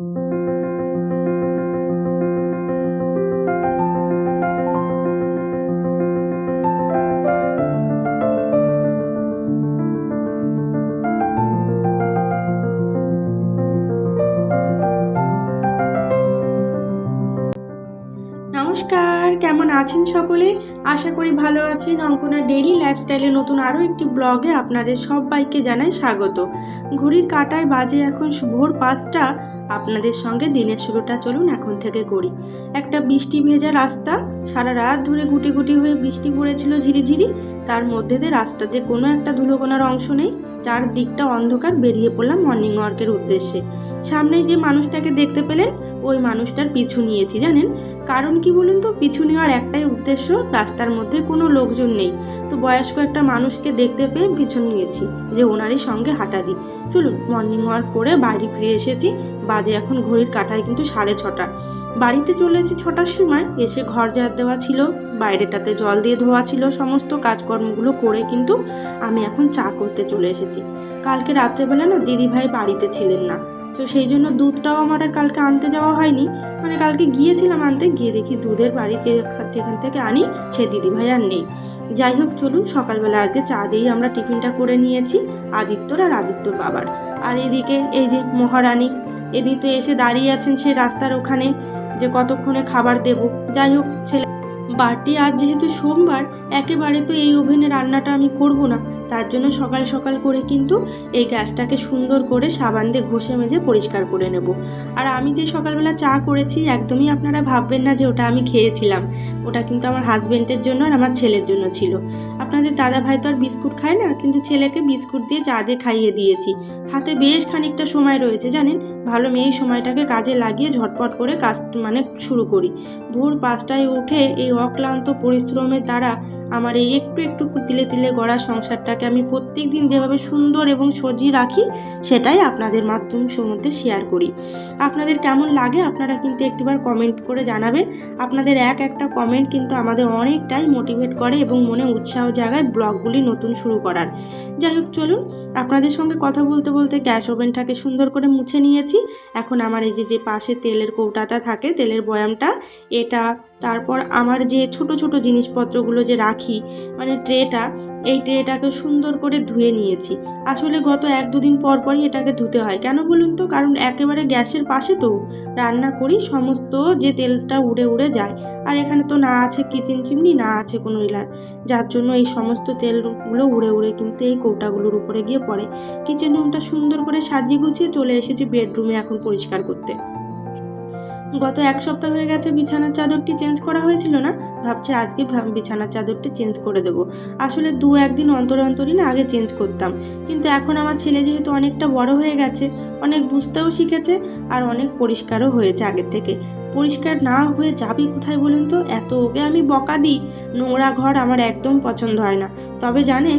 thank you আছেন সকলে? আশা করি ভালো আছেন। অঙ্কনা ডেইলি লাইফস্টাইলে নতুন আরও একটি ব্লগে আপনাদের সবাইকে জানাই স্বাগত। ঘড়ির কাটায় বাজে এখন ভোর পাঁচটা। আপনাদের সঙ্গে দিনের শুরুটা চলুন এখন থেকে করি। একটা বৃষ্টি ভেজা রাস্তা। সারা রাত ধরে গুটি গুটি হয়ে বৃষ্টি পড়েছিল ঝিরিঝিরি। তার মধ্যে দিয়ে রাস্তাতে কোনো একটা ধুলোকোনার অংশ নেই। চারদিকটা অন্ধকার, বেরিয়ে পড়লাম মর্নিং ওয়ার্কের উদ্দেশ্যে। সামনে যে মানুষটাকে দেখতে পেলেন ওই মানুষটার পিছু নিয়েছি, জানেন? কারণ কি বলুন তো, পিছু নেওয়ার একটাই উদ্দেশ্য, রাস্তার মধ্যে কোনো লোকজন নেই। তো বয়স্ক একটা মানুষকে দেখতে পেয়ে পিছন নিয়েছি, যে ওনারই সঙ্গে হাঁটা দিই চলুন মর্নিং ওয়াক করে বাড়ি ফিরে এসেছি। বাজে এখন ঘড়ির কাটায় কিন্তু সাড়ে ছটা। বাড়িতে চলে ছটার সময়, এসে ঘর ঝাড় দেওয়া ছিল, বাইরেটাতে জল দিয়ে ধোয়া ছিল, সমস্ত কাজকর্মগুলো করে কিন্তু আমি এখন চা করতে চলে এসেছি। কালকে রাত্রেবেলা না দিদিভাই বাড়িতে ছিলেন না। তো সেই জন্য দুধটাও আমার আর কালকে আনতে যাওয়া হয়নি। মানে কালকে গিয়েছিলাম আনতে, গিয়ে দেখি দুধের বাড়ি যে যেখান থেকে আনি, সে দিদিভাই আর নেই। যাই হোক, চলুন, সকালবেলা আজকে চা দিয়েই আমরা টিফিনটা করে নিয়েছি, আদিত্যর আর আদিত্যর বাবার। আর এদিকে এই যে মহারানী এদিকে এসে দাঁড়িয়ে আছেন সেই রাস্তার ওখানে, যে কতক্ষণে খাবার দেব। যাই হোক, ছেলে বাড়তি আজ যেহেতু সোমবার, একেবারে তো এই ওভেনে রান্নাটা আমি করব না। তার জন্য সকাল সকাল করে কিন্তু এই গ্যাসটাকে সুন্দর করে সাবান দিয়ে ঘষে মেজে পরিষ্কার করে নেব। আর আমি যে সকালবেলা চা করেছি, একদমই আপনারা ভাববেন না যে ওটা আমি খেয়েছিলাম। ওটা কিন্তু আমার হাজব্যান্ডের জন্য আর আমার ছেলের জন্য ছিল। আপনাদের দাদা ভাই তো আর বিস্কুট খায় না, কিন্তু ছেলেকে বিস্কুট দিয়ে চা দিয়ে খাইয়ে দিয়েছি। হাতে বেশ খানিকটা সময় রয়েছে, জানেন? ভালো মেয়ে সময়টাকে কাজে লাগিয়ে ঝটপট করে কাজ মানে শুরু করি। ভোর পাঁচটায় উঠে এই অক্লান্ত পরিশ্রমের দ্বারা আমার এই একটু একটু তিলে তিলে গড়া সংসারটাকে আমি প্রত্যেক দিন যেভাবে সুন্দর এবং সজিয়ে রাখি, সেটাই আপনাদের মাধ্যম মধ্যে শেয়ার করি। আপনাদের কেমন লাগে আপনারা কিন্তু একটিবার কমেন্ট করে জানাবেন। আপনাদের এক একটা কমেন্ট কিন্তু আমাদের অনেকটাই মোটিভেট করে এবং মনে উৎসাহ জাগায় ব্লগগুলি নতুন শুরু করার। যাই হোক, চলুন। আপনাদের সঙ্গে কথা বলতে বলতে গ্যাস ওভেনটাকে সুন্দর করে মুছে নিয়েছি। এখন আমার এই যে যে পাশে তেলের কৌটাটা থাকে, তেলের বয়ামটা, এটা তারপর আমার যে ছোট ছোট জিনিসপত্রগুলো যে রাখি মানে ট্রেটা, এই ট্রেটাকে সুন্দর করে ধুয়ে নিয়েছি। আসলে গত এক দুদিন পর পরই এটাকে ধুতে হয়। কেন বলুন তো? কারণ একেবারে গ্যাসের পাশে তো রান্না করি, সমস্ত যে তেলটা উড়ে উড়ে যায়। আর এখানে তো না আছে কিচেন চিমনি, না আছে কোনো ইলার যার জন্য এই সমস্ত তেলগুলো উড়ে উড়ে কিন্তু এই কৌটাগুলোর উপরে গিয়ে পড়ে। কিচেন রুমটা সুন্দর করে সাজিয়ে গুছিয়ে চলে এসেছি বেডরুমে এখন পরিষ্কার করতে। গত এক সপ্তাহ হয়ে গেছে বিছানার চাদরটি চেঞ্জ করা হয়েছিল না? ভাবছি আজকে বিছানার চাদরটি চেঞ্জ করে দেবো। আসলে দু একদিন অন্তর অন্তরই না আগে চেঞ্জ করতাম। কিন্তু এখন আমার ছেলে যেহেতু অনেকটা বড় হয়ে গেছে, অনেক বুঝতেও শিখেছে আর অনেক পরিষ্কারও হয়েছে আগের থেকে। পরিষ্কার না হয়ে যাবি কোথায় বলুন তো? এত ওকে আমি বকা দিই। নোংরা ঘর আমার একদম পছন্দ হয় না। তবে জানেন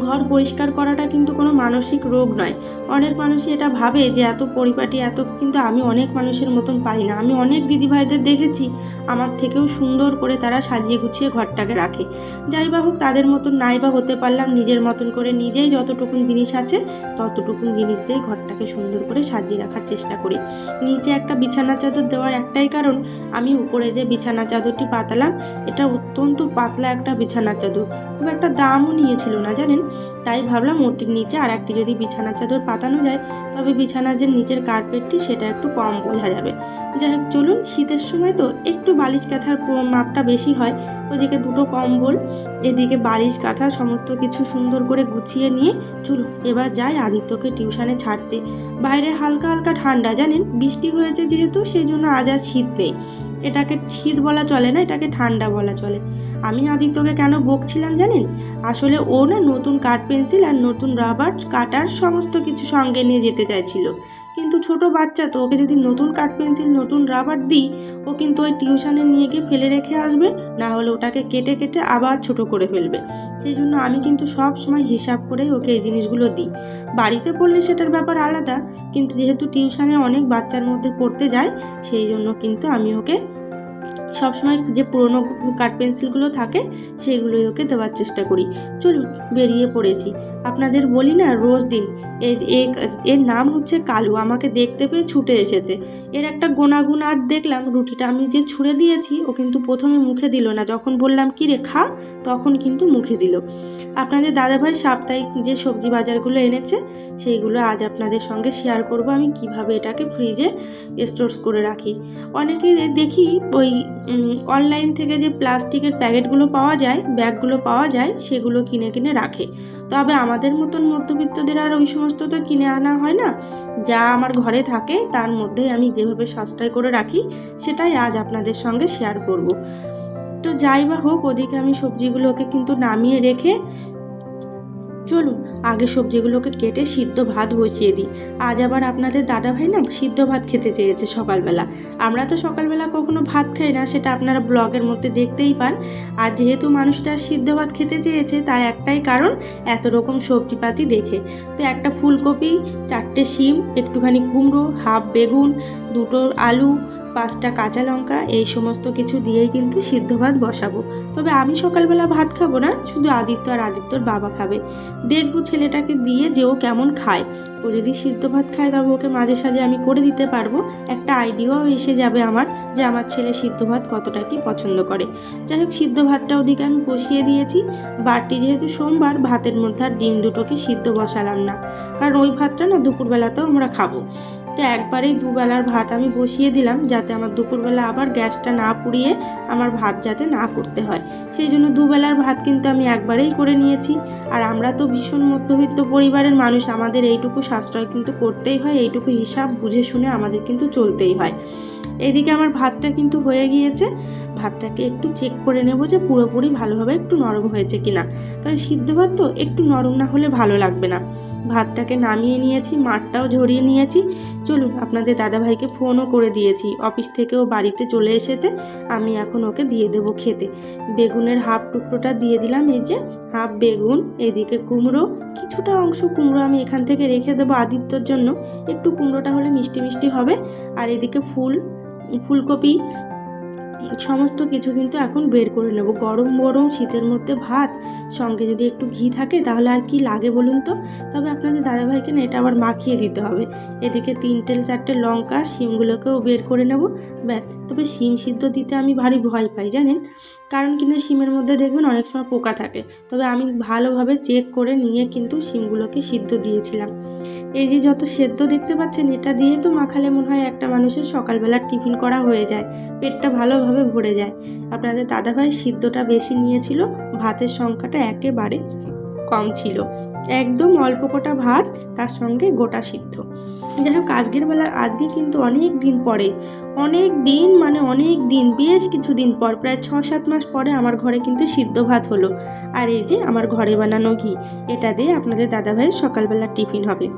ঘর পরিষ্কার করাটা কিন্তু কোনো মানসিক রোগ নয়। অনেক মানুষই এটা ভাবে যে এত পরিপাটি, এত কিন্তু আমি অনেক মানুষের মতন পারি না। আমি অনেক দিদিভাইদের দেখেছি, আমার থেকেও সুন্দর করে তারা সাজিয়ে গুছিয়ে ঘরটাকে রাখে। যাই বা হোক, তাদের মতন নাই বা হতে পারলাম, নিজের মতন করে নিজেই যতটুকুন জিনিস আছে, ততটুকুন জিনিস দিয়ে ঘরটাকে সুন্দর করে সাজিয়ে রাখার চেষ্টা করি। নিচে একটা বিছানা চাদর দেওয়ার একটাই কারণ, আমি উপরে যে বিছানা চাদরটি পাতালাম, এটা অত্যন্ত পাতলা একটা বিছানা চাদর। খুব একটা দামও নিয়েছিল না, জানেন? তাই ভাবলাম ওটির নিচে আর একটি যদি বিছানা চাদর পাতানো যায়, তবে বিছানার যে নিচের কার্পেটটি সেটা একটু কম বোঝা যাবে। যাই হোক, চলুন, শীতের সময় তো একটু বালিশ কাঁথার মাপটা বেশি হয়। ওদিকে দুটো কম্বল, এদিকে বালিশ কাঁথা সমস্ত কিছু সুন্দর করে গুছিয়ে নিয়ে চলুন, এবার যাই আদিত্যকে টিউশনে ছাড়তে। বাইরে হালকা হালকা ঠান্ডা, জানেন? বৃষ্টি হয়েছে যেহেতু সেই জন্য আজ আর শীত নেই। এটাকে শীত বলা চলে না, এটাকে ঠান্ডা বলা চলে। আমি আদিত্যকে কেন বকছিলাম জানেন? আসলে ও না নতুন কাঠ পেন্সিল আর নতুন রাবার কাটার সমস্ত কিছু সঙ্গে নিয়ে যেতে চাইছিল। কিন্তু ছোট বাচ্চা তো, ওকে যদি নতুন কাঠ, পেন্সিল, নতুন রাবার দিই, ও কিন্তু ওই টিউশানে নিয়ে গিয়ে ফেলে রেখে আসবে, না হলে ওটাকে কেটে কেটে আবার ছোট করে ফেলবে। সেই জন্য আমি কিন্তু সব সময় হিসাব করেই ওকে এই জিনিসগুলো দিই। বাড়িতে পড়লে সেটার ব্যাপার আলাদা, কিন্তু যেহেতু টিউশানে অনেক বাচ্চার মধ্যে পড়তে যায়, সেই জন্য কিন্তু আমি ওকে সবসময় যে পুরনো কাঠ পেন্সিলগুলো থাকে, সেগুলোই ওকে দেওয়ার চেষ্টা করি। চলুন, বেরিয়ে পড়েছি। আপনাদের বলি না, রোজ দিন। এর নাম হচ্ছে কালু, আমাকে দেখতে পেয়ে ছুটে এসেছে। এর একটা গোনাগুন আর দেখলাম, রুটিটা আমি যে ছুঁড়ে দিয়েছি, ও কিন্তু প্রথমে মুখে দিল না। যখন বললাম, কি রে, খা? তখন কিন্তু মুখে দিল। আপনাদের দাদাভাই সাপ্তাহিক যে সবজি বাজারগুলো এনেছে, সেইগুলো আজ আপনাদের সঙ্গে শেয়ার করব। আমি কীভাবে এটাকে ফ্রিজে স্টোরস করে রাখি? অনেকে দেখি ওই অনলাইন থেকে যে প্লাস্টিকের প্যাকেটগুলো পাওয়া যায় ব্যাগগুলো পাওয়া যায়, সেগুলো কিনে কিনে রাখে। তবে আমাদের মতন মধ্যবিত্তদের আর ওই সমস্ত তো কিনে আনা হয় না। যা আমার ঘরে থাকে, তার মধ্যে আমি যেভাবে সাশ্রয় করে রাখি, সেটাই আজ আপনাদের সঙ্গে শেয়ার করব। তো যাই বা হোক, ওদিকে আমি সবজিগুলোকে কিন্তু নামিয়ে রেখে চলুন, আগে সবজিগুলোকে কেটে সিদ্ধ ভাত বসিয়ে দিই। আজ আবার আপনাদের দাদা ভাই না সিদ্ধ ভাত খেতে চেয়েছে সকালবেলা। আমরা তো সকালবেলা কখনো ভাত খাই না, সেটা আপনারা ব্লগের মধ্যে দেখতেই পান। আর যেহেতু মানুষটা সিদ্ধ ভাত খেতে চেয়েছে, তার একটাই কারণ, এত রকম সবজিপাতি দেখে। তো একটা ফুলকপি, চারটে শিম, একটুখানি কুমড়ো, হাফ বেগুন, দুটো আলু পাঁচটা কাঁচা লঙ্কা, এই সমস্ত কিছু দিয়েই কিন্তু সিদ্ধ ভাত বসাবো। তবে আমি সকালবেলা ভাত খাব না, শুধু আদিত্য আর আদিত্যর বাবা খাবে। দেখব ছেলেটাকে দিয়ে যে ও কেমন খায়। ও যদি সিদ্ধ ভাত খায় তবে ওকে মাঝে সাঝে আমি করে দিতে পারব। একটা আইডিয়াও এসে যাবে আমার যে আমার ছেলে সিদ্ধ ভাত কতটা কি পছন্দ করে। যাই হোক, সিদ্ধ ভাতটা ওদিকে আমি বসিয়ে দিয়েছি। বাড়তি যেহেতু সোমবার, ভাতের মধ্যে আর ডিম দুটোকে সিদ্ধ বসালাম না। কারণ ওই ভাতটা না দুপুরবেলাতেও আমরা খাব। তো একবারেই দুবেলার ভাত আমি বসিয়ে দিলাম যাতে আমার দুপুরবেলা আবার গ্যাসটা না পুড়িয়ে আমার ভাত যাতে না করতে হয়। সেই জন্য দুবেলার ভাত কিন্তু আমি একবারেই করে নিয়েছি। আর আমরা তো ভীষণ মধ্যবিত্ত পরিবারের মানুষ, আমাদের এইটুকু সাশ্রয় কিন্তু করতেই হয়, এইটুকু হিসাব বুঝে শুনে আমাদের কিন্তু চলতেই হয়। এদিকে আমার ভাতটা কিন্তু হয়ে গিয়েছে, ভাতটাকে একটু চেক করে নেব যে পুরোপুরি ভালোভাবে একটু নরম হয়েছে কিনা। কারণ সিদ্ধ ভাত তো একটু নরম না হলে ভালো লাগবে না। ভাতটাকে নামিয়ে নিয়েছি, মাঠটাও ঝরিয়ে নিয়েছি। চলুন, আপনাদের দাদাভাইকে ফোনও করে দিয়েছি। অফিস থেকেও বাড়িতে চলে এসেছে, আমি এখন ওকে দিয়ে দেবো খেতে। বেগুনের হাফ টুকরোটা দিয়ে দিলাম, এই যে হাফ বেগুন, এদিকে কুমড়ো। কিছুটা অংশ কুমড়ো আমি এখান থেকে রেখে দেবো আদিত্যর জন্য। একটু কুমড়োটা হলে মিষ্টি মিষ্টি হবে। আর এদিকে ফুল, ফুলকপি সমস্ত কিছু কিন্তু এখন বের করে নেব। গরম গরম শীতের মধ্যে ভাত, সঙ্গে যদি একটু ঘি থাকে তাহলে আর কি লাগে বলুন তো? তবে আপনাদের দাদাভাইকে না এটা আবার মাখিয়ে দিতে হবে। এদিকে তিনটে চারটে লঙ্কা, শিমগুলোকেও বের করে নেব। ব্যাস, তবে শিম সিদ্ধ দিতে আমি ভারী ভয় পাই, জানেন? কারণ কিনা শিমের মধ্যে দেখবেন অনেক সময় পোকা থাকে। তবে আমি ভালোভাবে চেক করে নিয়ে কিন্তু শিমগুলোকে সিদ্ধ দিয়েছিলাম। এই যে যত সেদ্ধ দেখতে পাচ্ছেন, এটা দিয়ে তো মাখালে মনে হয় একটা মানুষের সকালবেলা টিফিন করা হয়ে যায়। পেটটা ভালোভাবে ভরে যায়। আপনাদের দাদাভাই সিদ্ধটা বেশি নিয়েছিল, ভাতের সংখ্যাটা একেবারে কম ছিল। একদম অল্প কোটা ভাত, তার সঙ্গে গোটা সিদ্ধ। যাই হোক আজকের বেলা, আজকে কিন্তু অনেক দিন পরে, অনেক দিন মানে অনেক দিন, বেশ কিছু দিন পর, প্রায় ছ সাত মাস পরে আমার ঘরে কিন্তু সিদ্ধ ভাত হলো। আর এই যে আমার ঘরে বানানো ঘি, এটা দিয়ে আপনাদের দাদাভাইয়ের সকালবেলা টিফিন হবে।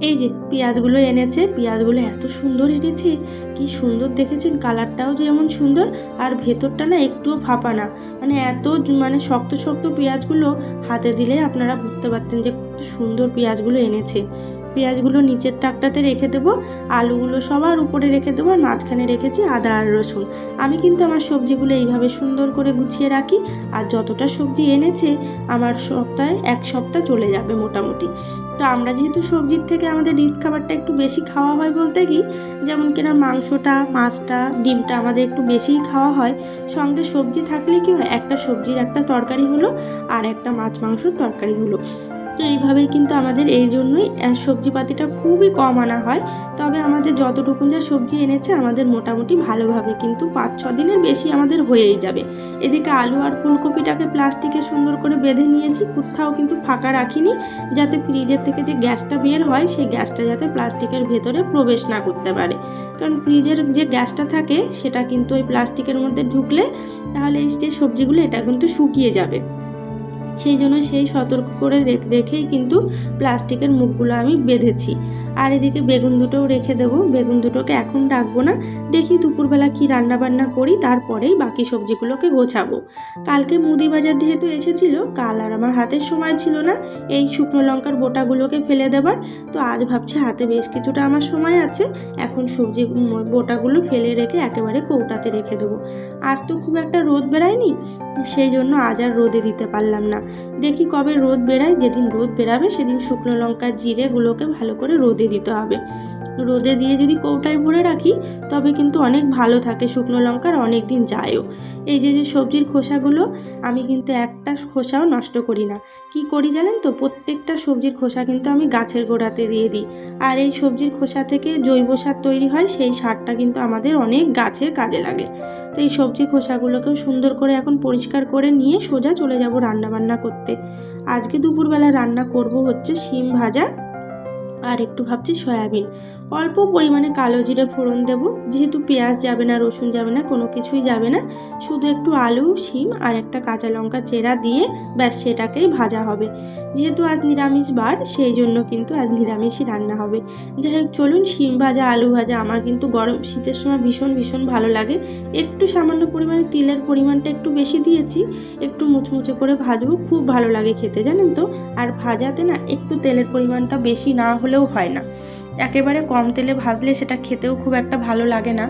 এই যে পেঁয়াজগুলো এনেছে, পেঁয়াজগুলো এত সুন্দর এনেছে, কি সুন্দর দেখেছেন? কালারটাও যেমন সুন্দর, আর ভেতরটা না একটুও ফাঁপা না। মানে এত মানে শক্ত শক্ত পেঁয়াজগুলো হাতে দিলে আপনারা বুঝতে পারতেন যে কত সুন্দর পেঁয়াজগুলো এনেছে। পেঁয়াজগুলো নিচের টাকটাতে রেখে দেবো, আলুগুলো সবার উপরে রেখে দেবো, আর মাঝখানে রেখেছি আদা আর রসুন। আমি কিন্তু আমার সবজিগুলো এইভাবে সুন্দর করে গুছিয়ে রাখি, আর যতটা সবজি এনেছে আমার সপ্তাহে এক সপ্তাহ চলে যাবে মোটামুটি। তো আমরা যেহেতু সবজির থেকে আমাদের রিচ খাবারটা একটু বেশি খাওয়া হয় বলতে কি, যেমন কিনা মাংসটা, মাছটা, ডিমটা আমাদের একটু বেশিই খাওয়া হয়, সঙ্গে সবজি থাকলে কি হয়, একটা সবজির একটা তরকারি হলো, আর একটা মাছ মাংসর তরকারি হলো। তো এইভাবেই কিন্তু আমাদের এই জন্যই সবজিপাতিটা খুবই কম আনা হয়। তবে আমাদের যতটুকু যা সবজি এনেছে, আমাদের মোটামুটি ভালোভাবে কিন্তু পাঁচ, ছ দিনের বেশি আমাদের হয়েই যাবে। এদিকে আলু আর ফুলকপিটাকে প্লাস্টিকে সুন্দর করে বেঁধে নিয়েছি, কোথাও কিন্তু ফাঁকা রাখিনি, যাতে ফ্রিজের থেকে যে গ্যাসটা বের হয়, সেই গ্যাসটা যাতে প্লাস্টিকের ভেতরে প্রবেশ না করতে পারে। কারণ ফ্রিজের যে গ্যাসটা থাকে, সেটা কিন্তু ওই প্লাস্টিকের মধ্যে ঢুকলে, তাহলে এই যে সবজিগুলো, এটা কিন্তু শুকিয়ে যাবে। সেই জন্য সেই সতর্ক করে রেখেই কিন্তু প্লাস্টিকের মুখগুলো আমি বেঁধেছি। আর এদিকে বেগুন দুটোও রেখে দেবো। বেগুন দুটোকে এখন রাখব না। দেখি দুপুরবেলা কি রান্না বান্না করি, তারপরেই বাকি সবজিগুলোকে গোছাবো। কালকে মুদি বাজার যেহেতু এসেছিল, কাল আর আমার হাতের সময় ছিল না। এই শুকনো লঙ্কার বোটাগুলোকে ফেলে দেবার। তো আজ ভাবছি হাতে বেশ কিছুটা আমার সময় আছে। এখন সবজি বোটাগুলো ফেলে রেখে একেবারে কৌটাতে রেখে দেবো। আজ তো খুব একটা রোদ বেরায়নি সেই জন্য আজ আর রোদে দিতে পারলাম না। দেখি কবে রোদ বেরায়, যেদিন রোদ বেরাবে সেদিন শুকনো লঙ্কা জিরেগুলোকে ভালো করে রোদে দিতে হবে। রোদে দিয়ে যদি কৌটায় ভরে রাখি, তবে কিন্তু অনেক ভালো থাকে শুকনো লঙ্কার অনেক দিন যায়ও। এই যে যে সবজির খোসাগুলো, আমি কিন্তু একটা খোসাও নষ্ট করি না। কি করি জানেন তো? প্রত্যেকটা সবজির খোসা কিন্তু আমি গাছের গোড়াতে দিয়ে দিই। আর এই সবজির খোসা থেকে জৈব সার তৈরি হয়, সেই সারটা কিন্তু আমাদের অনেক গাছের কাজে লাগে। তো এই সবজি খোসাগুলোকেও সুন্দর করে এখন পরিষ্কার করে নিয়ে সোজা চলে যাব রান্না করতে। আজকে দুপুরবেলা রান্না করব হচ্ছে শিম ভাজা আর একটু ভাবছি সয়াবিন। অল্প পরিমাণে কালো জিরে ফোড়ন দেবো। যেহেতু পেঁয়াজ যাবে না, রসুন যাবে না, কোনো কিছুই যাবে না। শুধু একটু আলু, শিম আর একটা কাঁচা লঙ্কা চেরা দিয়ে ব্যাস সেটাকেই ভাজা হবে। যেহেতু আজ নিরামিষ বার, সেই জন্য কিন্তু আজ নিরামিষই রান্না হবে। যাই হোক, চলুন শিম ভাজা, আলু ভাজা, আমার কিন্তু গরম শীতের সময় ভীষণ ভীষণ ভালো লাগে। একটু সামান্য পরিমাণে তিলের পরিমাণটা একটু বেশি দিয়েছি। একটু মুচমুচে করে ভাজবো, খুব ভালো লাগে খেতে, জানেন তো? আর ভাজাতে না একটু তেলের পরিমাণটা বেশি না হলেও হয় না। একেবারে কম তেলে ভাজলে সেটা খেতেও খুব একটা ভালো লাগে না।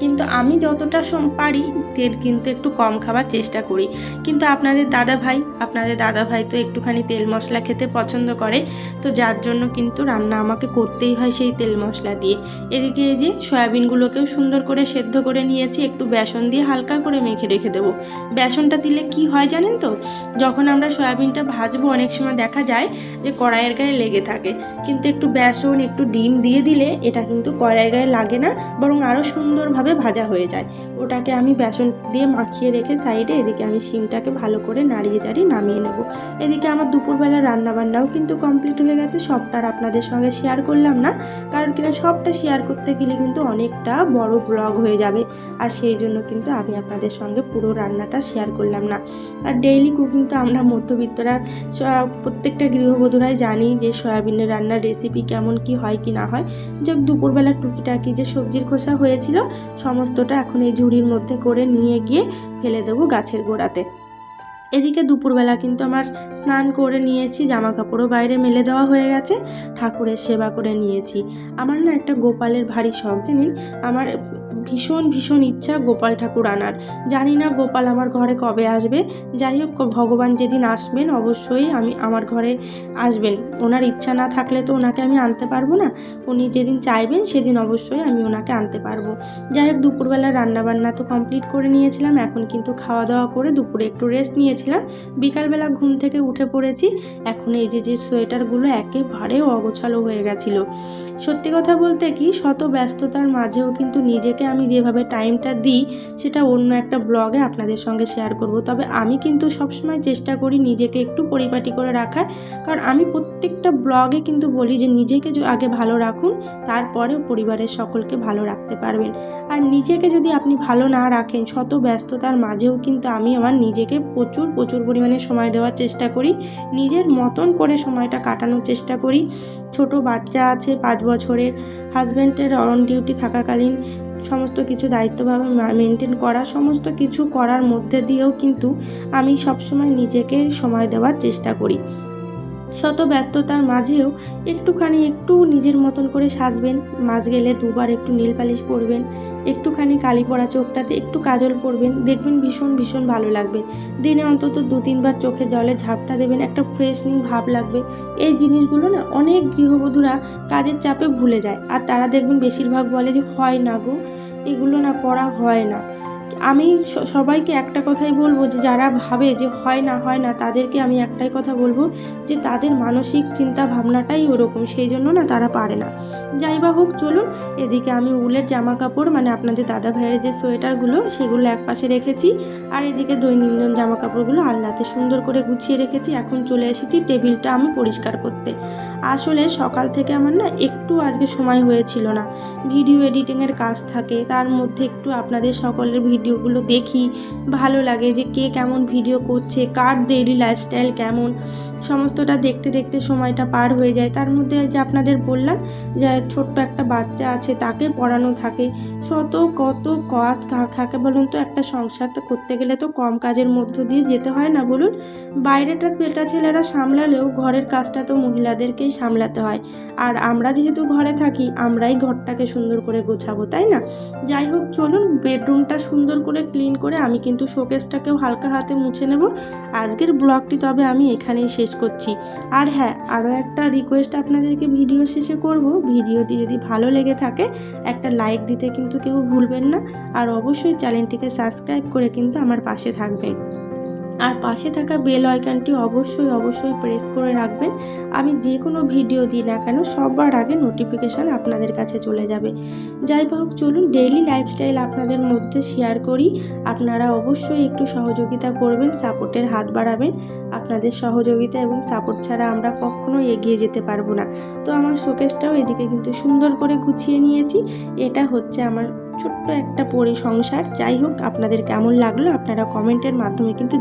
কিন্তু আমি যতটা সম পারি তেল কিন্তু একটু কম খাবার চেষ্টা করি। কিন্তু আপনাদের দাদা ভাই, আপনাদের দাদা ভাই তো একটুখানি তেল মশলা খেতে পছন্দ করে, তো যার জন্য কিন্তু রান্না আমাকে করতেই হয় সেই তেল মশলা দিয়ে। এদিকে এই যে সয়াবিনগুলোকেও সুন্দর করে সেদ্ধ করে নিয়েছি, একটু বেসন দিয়ে হালকা করে মেখে রেখে দেবো। বেসনটা দিলে কি হয় জানেন তো? যখন আমরা সয়াবিনটা ভাজবো অনেক সময় দেখা যায় যে কড়াইয়ের গায়ে লেগে থাকে। কিন্তু একটু বেসন, একটু ডিম দিয়ে দিলে এটা কিন্তু কড়াইয়ের গায়ে লাগে না, বরং আরও সুন্দরভাবে ভাজা হয়ে যায়। ওটাকে আমি বেসন দিয়ে মাখিয়ে রেখে সাইডে এদিকে আমি শিমটাকে ভালো করে নাড়িয়ে চাড়িয়ে নামিয়ে নেব। এদিকে আমার দুপুরবেলা রান্নাবান্নাও কিন্তু কমপ্লিট হয়ে গেছে, সবটা আর আপনাদের সঙ্গে শেয়ার করলাম না, কারণ কিনা সবটা শেয়ার করতে গেলে কিন্তু অনেকটা বড় ব্লগ হয়ে যাবে, আর সেই জন্য কিন্তু আমি আপনাদের সঙ্গে পুরো রান্নাটা শেয়ার করলাম না। আর ডেইলি কুকিং তো আমরা মধ্যবিত্তরা প্রত্যেকটা গৃহবধূরাই জানি যে সয়াবিনের রান্নার রেসিপি কেমন কি হয় কি না হয়। যাক, দুপুরবেলা টুকিটাকি যে সবজির খোসা হয়েছিল, সমস্তটা এখন এই ঝুড়ির মধ্যে করে নিয়ে গিয়ে ফেলে দেবো গাছের গোড়াতে। এদিকে দুপুরবেলা কিন্তু আমার স্নান করে নিয়েছি জামা কাপড়ও বাইরে মেলে দেওয়া হয়ে গেছে, ঠাকুরের সেবা করে নিয়েছি। আমার না একটা গোপালের ভারী শখ, জানেন? আমার ভীষণ ভীষণ ইচ্ছা গোপাল ঠাকুর আনার। জানি না গোপাল আমার ঘরে কবে আসবে। যাই হোক, ভগবান যেদিন আসবেন, অবশ্যই আমি আমার ঘরে আসবেন। ওনার ইচ্ছা না থাকলে তো ওনাকে আমি আনতে পারব না। উনি যেদিন চাইবেন, সেদিন অবশ্যই আমি ওনাকে আনতে পারব। যাই হোক, দুপুরবেলা রান্নাবান্না তো কমপ্লিট করে নিয়েছিলাম। এখন কিন্তু খাওয়া দাওয়া করে দুপুরে একটু রেস্ট নিয়েছিলাম বিকালবেলা ঘুম থেকে উঠে পড়েছি। এখন এই যে যে সোয়েটারগুলো একেবারে অগোছালো হয়ে গেছিল। সত্যি কথা বলতে কি, শত ব্যস্ততার মাঝেও কিন্তু নিজেকে আমি যেভাবে টাইমটা দিই, সেটা অন্য একটা ব্লগে আপনাদের সঙ্গে শেয়ার করব। তবে আমি কিন্তু সবসময় চেষ্টা করি নিজেকে একটু পরিপাটি করে রাখার। কারণ আমি প্রত্যেকটা ব্লগে কিন্তু বলি যে, নিজেকে আগে ভালো রাখুন, তারপরেও পরিবারের সকলকে ভালো রাখতে পারবেন। আর নিজেকে যদি আপনি ভালো না রাখেন, শত ব্যস্ততার মাঝেও কিন্তু আমি আমার নিজেকে প্রচুর প্রচুর পরিমাণে সময় দেওয়ার চেষ্টা করি। নিজের মতন করে সময়টা কাটানোর চেষ্টা করি। ছোট বাচ্চা আছে, পাঁচ বছরের হাজব্যান্ডের অন ডিউটি থাকাকালীন সমস্ত কিছু দায়িত্বভাবে মেনটেন করা, সমস্ত কিছু করার মধ্যে দিয়েও কিন্তু আমি সবসময় নিজেকে সময় দেওয়ার চেষ্টা করি। শত ব্যস্ততার মাঝেও একটুখানি একটু নিজের মতন করে সাজবেন। মাস গেলে দুবার একটু নীল পালিশ পরবেন, একটুখানি কালি পড়া চোখটাতে একটু কাজল পরবেন, দেখবেন ভীষণ ভীষণ ভালো লাগবে। দিনে অন্তত দু, তিনবার চোখে জলে ঝাপটা দেবেন, একটা ফ্রেশনিং ভাব লাগবে। এই জিনিসগুলো না অনেক গৃহবধূরা কাজের চাপে ভুলে যায়। আর তারা দেখবেন বেশিরভাগ বলে যে, হয় না গো, এগুলো না করা হয় না। আমি সবাইকে একটা কথাই বলব যে, যারা ভাবে যে হয় না হয় না, তাদেরকে আমি একটাই কথা বলব যে, তাদের মানসিক চিন্তা ভাবনাটাই ওরকম, সেই জন্য না তারা পারে না। যাই বা হোক, চলুন, এদিকে আমি উলের জামা কাপড় মানে আপনাদের দাদা ভাইয়ের যে সোয়েটারগুলো, সেগুলো এক পাশে রেখেছি আর এদিকে দৈনন্দিন জামা কাপড়গুলো আল্লাতে সুন্দর করে গুছিয়ে রেখেছি। এখন চলে এসেছি টেবিলটা আমি পরিষ্কার করতে। আসলে সকাল থেকে আমার না একটু আজকে সময় হয়েছিল না। ভিডিও এডিটিংয়ের কাজ থাকে, তার মধ্যে একটু আপনাদের সকলের ভিডিওগুলো দেখি, ভালো লাগে যে কে কেমন ভিডিও করছে, কার ডেইলি লাইফস্টাইল কেমন, সমস্তটা দেখতে দেখতে সময়টা পার হয়ে যায়। তার মধ্যে যে আপনাদের বললাম যে ছোট্ট একটা বাচ্চা আছে, তাকে পড়ানো থাকে, শত কত কাজ কা- কাকে বলুন তো, একটা সংসার তো করতে গেলে তো কম কাজের মধ্য দিয়ে যেতে হয় না বলুন? বাইরেটার বেটা ছেলেরা সামলালেও ঘরের কাজটা তো মহিলাদেরকেই সামলাতে হয়। আর আমরা যেহেতু ঘরে থাকি, আমরাই ঘরটাকে সুন্দর করে গোছাবো, তাই না? যাই হোক, চলুন বেডরুমটা সুন্দর করে ক্লিন করে আমি কিন্তু শোকেসটাকেও হালকা হাতে মুছে নেব। আজকের ব্লগটি তবে আমি এখানেই শেষ করছি। আর হ্যাঁ আরও একটা রিকোয়েস্ট আপনাদেরকে ভিডিও শেষে করব। ভিডিওটি যদি ভালো লেগে থাকে, একটা লাইক দিতে কিন্তু কেউ ভুলবেন না। আর অবশ্যই চ্যানেলটিকে সাবস্ক্রাইব করে কিন্তু আমার পাশে থাকবেন। আর পাশে থাকা বেল আইকনটি অবশ্যই অবশ্যই প্রেস করে রাখবেন। আমি যে কোনো ভিডিও দিই না কেন, সবার আগে নোটিফিকেশান আপনাদের কাছে চলে যাবে। যাই হোক, চলুন ডেইলি লাইফস্টাইল আপনাদের মধ্যে শেয়ার করি। আপনারা অবশ্যই একটু সহযোগিতা করবেন সাপোর্টের হাত বাড়াবেন। আপনাদের সহযোগিতা এবং সাপোর্ট ছাড়া আমরা কখনোই এগিয়ে যেতে পারব না। তো আমার শোকেসটাও এদিকে কিন্তু সুন্দর করে গুছিয়ে নিয়েছি। এটা হচ্ছে আমার ছোট্ট একটা পরি সংসার যাই হোক, আপনাদের কেমন লাগল আপনারা কমেন্টের মাধ্যমে কিন্তু।